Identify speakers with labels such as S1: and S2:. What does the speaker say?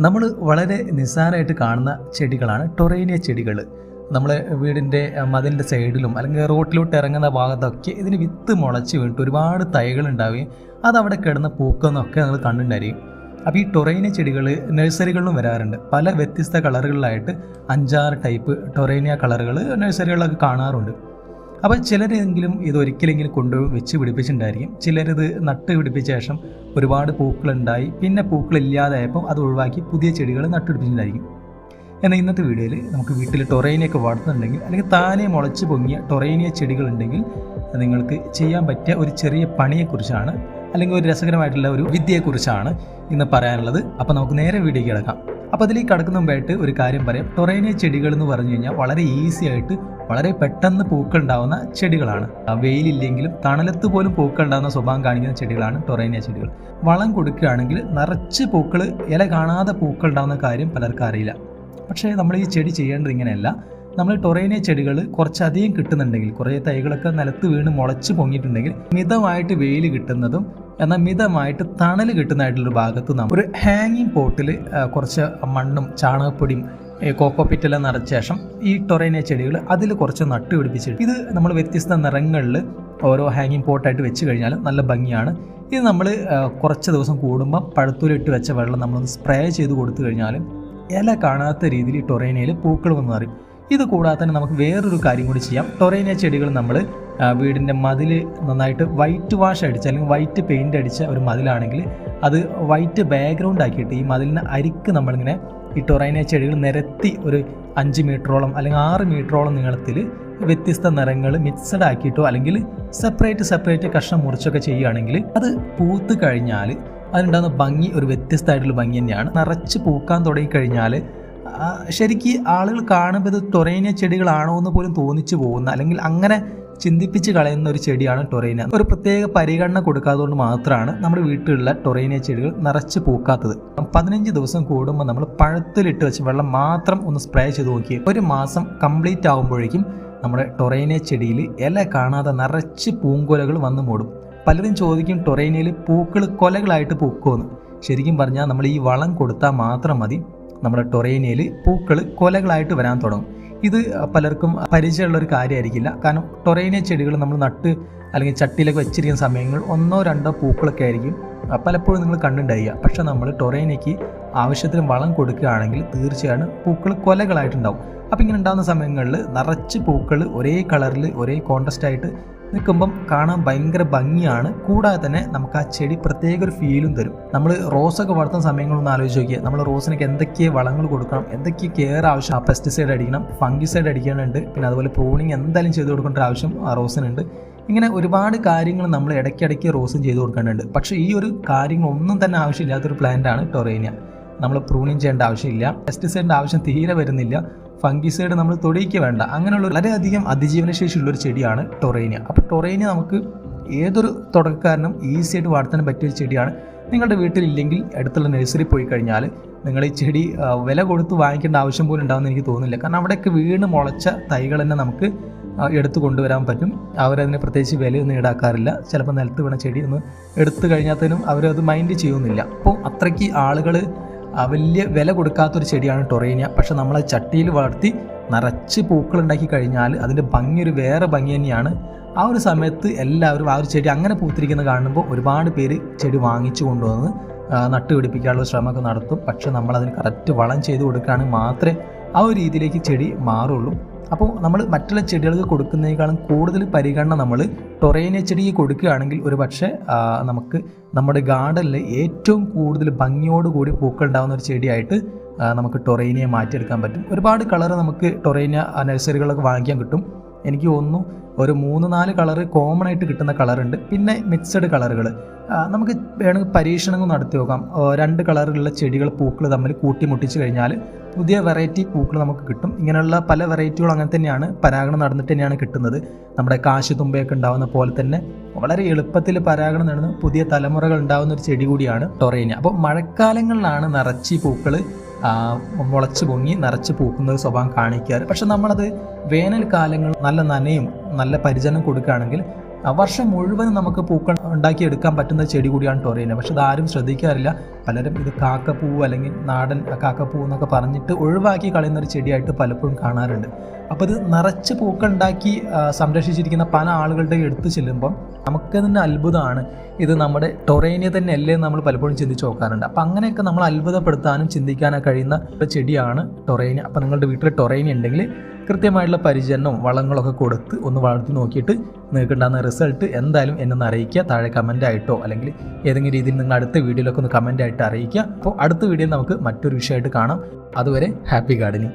S1: നമ്മൾ വളരെ നിസ്സാരമായിട്ട് കാണുന്ന ചെടികളാണ് ടൊറേനിയ ചെടികൾ നമ്മൾ വീടിന്റെ മതിലിന്റെ സൈഡിലും അല്ലെങ്കിൽ റോട്ടിലോട്ട് ഇറങ്ങുന്ന ഭാഗത്തൊക്കെ ഇതിന് വിത്ത് മുളച്ച് വീണിട്ട് ഒരുപാട് തൈകൾ ഉണ്ടാവുകയും അതവിടെ കിടന്ന് പൂക്കുന്നൊക്കെ നമ്മൾ കണ്ടിട്ടുണ്ടായിരിക്കും. അപ്പോൾ ഈ ടൊറേനിയ ചെടികൾ നഴ്സറികളിലും വരാറുണ്ട്. പല വ്യത്യസ്ത കളറുകളിലായിട്ട് അഞ്ചാറ് ടൈപ്പ് ടൊറേനിയ കളറുകൾ നഴ്സറികളിലൊക്കെ കാണാറുണ്ട്. അപ്പോൾ ചിലരെങ്കിലും ഇത് ഒരിക്കലെങ്കിലും കൊണ്ടു വെച്ച് പിടിപ്പിച്ചിട്ടുണ്ടായിരിക്കും. ചിലരിത് നട്ട് പിടിപ്പിച്ച ശേഷം ഒരുപാട് പൂക്കളുണ്ടായി. പിന്നെ പൂക്കളില്ലാതായപ്പോൾ അത് ഒഴിവാക്കി പുതിയ ചെടികൾ നട്ടുപിടിപ്പിച്ചിട്ടുണ്ടായിരിക്കും. എന്നാൽ ഇന്നത്തെ വീഡിയോയിൽ നമുക്ക് വീട്ടിൽ ടൊറേനിയൊക്കെ വളർത്തുന്നുണ്ടെങ്കിൽ അല്ലെങ്കിൽ താനെ മുളച്ച് പൊങ്ങിയ ടൊറേനിയ ചെടികളുണ്ടെങ്കിൽ നിങ്ങൾക്ക് ചെയ്യാൻ പറ്റിയ ഒരു ചെറിയ പണിയെക്കുറിച്ചാണ് അല്ലെങ്കിൽ ഒരു രസകരമായിട്ടുള്ള ഒരു വിദ്യയെക്കുറിച്ചാണ് ഇന്ന് പറയാനുള്ളത്. അപ്പോൾ നമുക്ക് നേരെ വീഡിയോയ്ക്ക് കിടക്കാം. അപ്പോൾ അതിലേക്ക് കടക്കുന്ന മുമ്പായിട്ട് ഒരു കാര്യം പറയാം. ടൊറേനിയ ചെടികൾ എന്ന് പറഞ്ഞു കഴിഞ്ഞാൽ വളരെ ഈസി ആയിട്ട് വളരെ പെട്ടെന്ന് പൂക്കൾ ഉണ്ടാവുന്ന ചെടികളാണ്. വെയിലില്ലെങ്കിലും തണലത്ത് പോലും പൂക്കൾ ഉണ്ടാകുന്ന സ്വഭാവം കാണിക്കുന്ന ചെടികളാണ് ടൊറേനിയ ചെടികൾ. വളം കൊടുക്കുകയാണെങ്കിൽ നിറച്ച് പൂക്കൾ ഇല കാണാതെ പൂക്കൾ ഉണ്ടാകുന്ന കാര്യം പലർക്കും അറിയില്ല. പക്ഷേ നമ്മൾ ഈ ചെടി ചെയ്യേണ്ടത് ഇങ്ങനെയല്ല. നമ്മൾ ടൊറേനിയ ചെടികൾ കുറച്ചധികം കിട്ടുന്നുണ്ടെങ്കിൽ കുറേ തൈകളൊക്കെ നിലത്ത് വീണ് മുളച്ച് പൊങ്ങിയിട്ടുണ്ടെങ്കിൽ മിതമായിട്ട് വെയിൽ കിട്ടുന്നതും എന്നാൽ മിതമായിട്ട് തണൽ കിട്ടുന്നതായിട്ടുള്ളൊരു ഭാഗത്ത് നമ്മൾ ഒരു ഹാങ്ങിങ് പോട്ടിൽ കുറച്ച് മണ്ണും ചാണകപ്പൊടിയും കോക്കോപ്പിറ്റെല്ലാം നിറച്ച ശേഷം ഈ ടൊറേനിയ ചെടികൾ അതിൽ കുറച്ച് നട്ട് പിടിപ്പിച്ചിട്ട് ഇത് നമ്മൾ വ്യത്യസ്ത നിറങ്ങളിൽ ഓരോ ഹാങ്ങിങ് പോട്ടായിട്ട് വെച്ച് കഴിഞ്ഞാൽ നല്ല ഭംഗിയാണ്. ഇത് നമ്മൾ കുറച്ച് ദിവസം കൂടുമ്പോൾ പഴുത്തൂലിട്ട് വെച്ച വെള്ളം നമ്മളൊന്ന് സ്പ്രേ ചെയ്ത് കൊടുത്തു കഴിഞ്ഞാൽ ഇല കാണാത്ത രീതിയിൽ ഈ ടൊറേനിയയിൽ പൂക്കൾ വന്ന് നിറയും. ഇത് കൂടാതെ തന്നെ നമുക്ക് വേറൊരു കാര്യം കൂടി ചെയ്യാം. ടൊറേനിയ ചെടികൾ നമ്മൾ വീടിന്റെ മതിൽ നന്നായിട്ട് വൈറ്റ് വാഷ് അടിച്ച് അല്ലെങ്കിൽ വൈറ്റ് പെയിന്റ് അടിച്ച ഒരു മതിലാണെങ്കിൽ അത് വൈറ്റ് ബാക്ക്ഗ്രൗണ്ട് ആക്കിയിട്ട് ഈ മതിലിന് അരിക്ക് നമ്മളിങ്ങനെ ഈ ടൊറേനിയ ചെടികൾ നിരത്തി ഒരു അഞ്ച് മീറ്ററോളം അല്ലെങ്കിൽ ആറ് മീറ്ററോളം നീളത്തിൽ വ്യത്യസ്ത നിറങ്ങൾ മിക്സഡ് ആക്കിയിട്ടോ അല്ലെങ്കിൽ സെപ്പറേറ്റ് സെപ്പറേറ്റ് കഷ്ണം മുറിച്ചൊക്കെ ചെയ്യുകയാണെങ്കിൽ അത് പൂത്ത് കഴിഞ്ഞാൽ അതിനുണ്ടാകുന്ന ഭംഗി ഒരു വ്യത്യസ്തമായിട്ടുള്ള ഭംഗി തന്നെയാണ്. നിറച്ച് പൂക്കാൻ തുടങ്ങി കഴിഞ്ഞാൽ ശരിക്ക് ആളുകൾ കാണുമ്പോൾ ഇത് ടൊറേനിയ ചെടികളാണോ എന്ന് പോലും തോന്നിച്ചു പോകുന്ന അല്ലെങ്കിൽ അങ്ങനെ ചിന്തിപ്പിച്ച് കളയുന്ന ഒരു ചെടിയാണ് ടൊറേനിയ. ഒരു പ്രത്യേക പരിഗണന കൊടുക്കാത്തതുകൊണ്ട് മാത്രമാണ് നമ്മുടെ വീട്ടിലുള്ള ടൊറേനിയ ചെടികൾ നിറച്ച് പൂക്കാത്തത്. പതിനഞ്ച് ദിവസം കൂടുമ്പോൾ നമ്മൾ പഴത്തിലിട്ട് വെച്ച് വെള്ളം മാത്രം ഒന്ന് സ്പ്രേ ചെയ്ത് നോക്കി. ഒരു മാസം കംപ്ലീറ്റ് ആകുമ്പോഴേക്കും നമ്മുടെ ടൊറേനിയ ചെടിയിൽ ഇല കാണാതെ നിറച്ച് പൂങ്കൊലകൾ വന്നു മൂടും. പലരും ചോദിക്കും ടൊറേനിയയിൽ പൂക്കൾ കൊലകളായിട്ട് പൂക്കുമെന്ന് ശരിക്കും പറഞ്ഞാൽ നമ്മൾ ഈ വളം കൊടുത്താൽ മാത്രം മതി. നമ്മുടെ ടൊറേനിയയിൽ പൂക്കൾ കൊലകളായിട്ട് വരാൻ തുടങ്ങും. ഇത് പലർക്കും പരിചയമുള്ള ഒരു കാര്യമായിരിക്കില്ല. കാരണം ടൊറേനിയ ചെടികൾ നമ്മൾ നട്ട് അല്ലെങ്കിൽ ചട്ടിയിലൊക്കെ വെച്ചിരിക്കുന്ന സമയങ്ങൾ ഒന്നോ രണ്ടോ പൂക്കളൊക്കെ ആയിരിക്കും. പലപ്പോഴും നിങ്ങൾ കണ്ടുണ്ടായിരിക്കുക പക്ഷേ നമ്മൾ ടൊറേനയ്ക്ക് ആവശ്യത്തിന് വളം കൊടുക്കുകയാണെങ്കിൽ തീർച്ചയായും പൂക്കൾ കൊലകളായിട്ടുണ്ടാവും. അപ്പോൾ ഇങ്ങനെ ഉണ്ടാകുന്ന സമയങ്ങളിൽ നിറച്ച് പൂക്കൾ ഒരേ കളറിൽ ഒരേ കോൺട്രസ്റ്റ് ആയിട്ട് നിൽക്കുമ്പം കാണാൻ ഭയങ്കര ഭംഗിയാണ്. കൂടാതെ തന്നെ നമുക്ക് ആ ചെടി പ്രത്യേക ഒരു ഫീലും തരും. നമ്മൾ റോസൊക്കെ വളർത്തുന്ന സമയങ്ങളൊന്ന് ആലോചിച്ച് നോക്കിയാൽ നമ്മൾ റോസിനൊക്കെ എന്തൊക്കെ വളങ്ങൾ കൊടുക്കണം എന്തൊക്കെ കെയർ ആവശ്യം പെസ്റ്റിസൈഡ് അടിക്കണം ഫംഗിസൈഡ് അടിക്കാനുണ്ട്. പിന്നെ അതുപോലെ പ്രൂണിങ് എന്തായാലും ചെയ്ത് കൊടുക്കേണ്ട ആവശ്യം ആ റോസിനുണ്ട് ഇങ്ങനെ ഒരുപാട് കാര്യങ്ങൾ നമ്മൾ ഇടയ്ക്കിടയ്ക്ക് റോസും ചെയ്ത് കൊടുക്കേണ്ടതുണ്ട്. പക്ഷേ ഈ ഒരു കാര്യങ്ങളൊന്നും തന്നെ ആവശ്യമില്ലാത്തൊരു പ്ലാന്റാണ് ടൊറേനിയ നമ്മൾ പ്രൂണിങ് ചെയ്യേണ്ട ആവശ്യമില്ല. പെസ്റ്റിസൈഡിന്റെ ആവശ്യം തീരെ വരുന്നില്ല. ഫംഗിസൈഡ് നമ്മൾ തൊടിയിക്ക് വേണ്ട. അങ്ങനെയുള്ള വളരെയധികം അതിജീവന ശേഷിയുള്ള ഒരു ചെടിയാണ് ടൊറേനിയ. അപ്പോൾ ടൊറേനിയ നമുക്ക് ഏതൊരു തുടക്കക്കാരനും ഈസി ആയിട്ട് വളർത്താൻ പറ്റിയ ഒരു ചെടിയാണ്. നിങ്ങളുടെ വീട്ടിലില്ലെങ്കിൽ അടുത്തുള്ള നഴ്സറി പോയി കഴിഞ്ഞാൽ നിങ്ങൾ ഈ ചെടി വില കൊടുത്ത് വാങ്ങിക്കേണ്ട ആവശ്യം പോലും ഉണ്ടാവുമെന്ന് എനിക്ക് തോന്നുന്നില്ല. കാരണം അവിടെയൊക്കെ വീണ് മുളച്ച തൈകൾ തന്നെ നമുക്ക് എടുത്തു കൊണ്ടുവരാൻ പറ്റും. അവരതിന് പ്രത്യേകിച്ച് വിലയൊന്നും ഈടാക്കാറില്ല. ചിലപ്പോൾ നിലത്ത് വീണ ചെടി ഒന്ന് എടുത്തു തന്നെ അവരത് മൈൻഡ് ചെയ്യുന്നില്ല. അപ്പോൾ അത്രയ്ക്ക് ആളുകൾ വലിയ വില കൊടുക്കാത്തൊരു ചെടിയാണ് ടൊറേനിയ. പക്ഷെ നമ്മൾ ചട്ടിയിൽ വളർത്തി നിറച്ച് പൂക്കൾ ഉണ്ടാക്കി കഴിഞ്ഞാൽ അതിന്റെ ഭംഗി ഒരു വേറെ ഭംഗി തന്നെയാണ്. ആ ഒരു സമയത്ത് എല്ലാവരും ആ ഒരു ചെടി അങ്ങനെ പൂത്തിരിക്കുന്നത് കാണുമ്പോൾ ഒരുപാട് പേര് ചെടി വാങ്ങിച്ചു കൊണ്ടുവന്ന് നട്ടുപിടിപ്പിക്കാനുള്ള ശ്രമമൊക്കെ നടത്തും. പക്ഷെ നമ്മൾ അതിന് കറക്റ്റ് വളം ചെയ്ത് കൊടുക്കുകയാണെങ്കിൽ മാത്രമേ ആ ഒരു രീതിയിലേക്ക് ചെടി മാറുള്ളൂ. അപ്പോൾ നമ്മൾ മറ്റുള്ള ചെടികൾക്ക് കൊടുക്കുന്നതിനേക്കാളും കൂടുതൽ പരിഗണന നമ്മൾ ടൊറേനിയ ചെടിക്ക് കൊടുക്കുകയാണെങ്കിൽ ഒരു പക്ഷേ നമുക്ക് നമ്മുടെ ഗാർഡനിൽ ഏറ്റവും കൂടുതൽ ഭംഗിയോടുകൂടി പൂക്കൾ ഉണ്ടാകുന്ന ഒരു ചെടിയായിട്ട് നമുക്ക് ടൊറേനിയെ മാറ്റിയെടുക്കാൻ പറ്റും. ഒരുപാട് കളർ നമുക്ക് ടൊറേനിയ നഴ്സറികളൊക്കെ വാങ്ങിക്കാൻ കിട്ടും. എനിക്ക് തോന്നുന്നു ഒരു മൂന്ന് നാല് കളറ് കോമൺ ആയിട്ട് കിട്ടുന്ന കളറുണ്ട്. പിന്നെ മിക്സഡ് കളറുകൾ നമുക്ക് വേണമെങ്കിൽ പരീക്ഷണങ്ങൾ നടത്തി നോക്കാം. രണ്ട് കളറിലുള്ള ചെടികൾ പൂക്കൾ തമ്മിൽ കൂട്ടിമുട്ടിച്ച് കഴിഞ്ഞാൽ പുതിയ വെറൈറ്റി പൂക്കൾ നമുക്ക് കിട്ടും. ഇങ്ങനെയുള്ള പല വെറൈറ്റികളും അങ്ങനെ തന്നെയാണ് പരാഗണം നടന്നിട്ട് തന്നെയാണ് കിട്ടുന്നത്. നമ്മുടെ കാശ് തുമ്പയൊക്കെ ഉണ്ടാവുന്ന പോലെ തന്നെ വളരെ എളുപ്പത്തിൽ പരാഗണം നടന്ന് പുതിയ തലമുറകൾ ഉണ്ടാകുന്ന ഒരു ചെടി കൂടിയാണ് ടൊറേനിയ. അപ്പോൾ മഴക്കാലങ്ങളിലാണ് നിറച്ച് പൂക്കൾ മുളച്ച് പൊങ്ങി നിറച്ച് പൂക്കുന്ന ഒരു സ്വഭാവം കാണിക്കാറ്. പക്ഷെ നമ്മളത് വേനൽക്കാലങ്ങൾ നല്ല നനയും നല്ല പരിചരണം കൊടുക്കുകയാണെങ്കിൽ വർഷം മുഴുവനും നമുക്ക് പൂക്കൾ ഉണ്ടാക്കിയെടുക്കാൻ പറ്റുന്ന ചെടി കൂടിയാണ് ടൊറേന പക്ഷെ അതാരും ശ്രദ്ധിക്കാറില്ല. പലരും ഇത് കാക്കപ്പൂ അല്ലെങ്കിൽ നാടൻ കാക്കപ്പൂ എന്നൊക്കെ പറഞ്ഞിട്ട് ഒഴിവാക്കി കളയുന്ന ഒരു ചെടിയായിട്ട് പലപ്പോഴും കാണാറുണ്ട്. അപ്പോൾ ഇത് നിറച്ച് പൂക്കൾ ഉണ്ടാക്കി സംരക്ഷിച്ചിരിക്കുന്ന പല ആളുകളുടെ എടുത്ത് ചെല്ലുമ്പം നമുക്ക് തന്നെ അത്ഭുതമാണ്. ഇത് നമ്മുടെ ടൊറേനിയ തന്നെ അല്ലേ നമ്മൾ പലപ്പോഴും ചിന്തിച്ച് നോക്കാറുണ്ട്. അപ്പം അങ്ങനെയൊക്കെ നമ്മൾ അത്ഭുതപ്പെടുത്താനും ചിന്തിക്കാനും കഴിയുന്ന ഒരു ചെടിയാണ് ടൊറേനിയ. അപ്പം നിങ്ങളുടെ വീട്ടിൽ ടൊറേനിയ ഉണ്ടെങ്കിൽ കൃത്യമായിട്ടുള്ള പരിചരണവും വളങ്ങളൊക്കെ കൊടുത്ത് ഒന്ന് വളർത്തി നോക്കിയിട്ട് നിങ്ങൾക്ക് ഉണ്ടാകുന്ന റിസൾട്ട് എന്തായാലും എന്നെ ഒന്ന് അറിയിക്കുക. താഴെ കമന്റ് ആയിട്ടോ അല്ലെങ്കിൽ ഏതെങ്കിലും രീതിയിൽ നിങ്ങൾ അടുത്ത വീഡിയോയിലൊക്കെ ഒന്ന് കമന്റ് ആയിട്ട് അറിയിക്കുക. അപ്പോൾ അടുത്ത വീഡിയോയിൽ നമുക്ക് മറ്റൊരു വിഷയമായിട്ട് കാണാം. അതുവരെ ഹാപ്പി ഗാർഡനിങ്.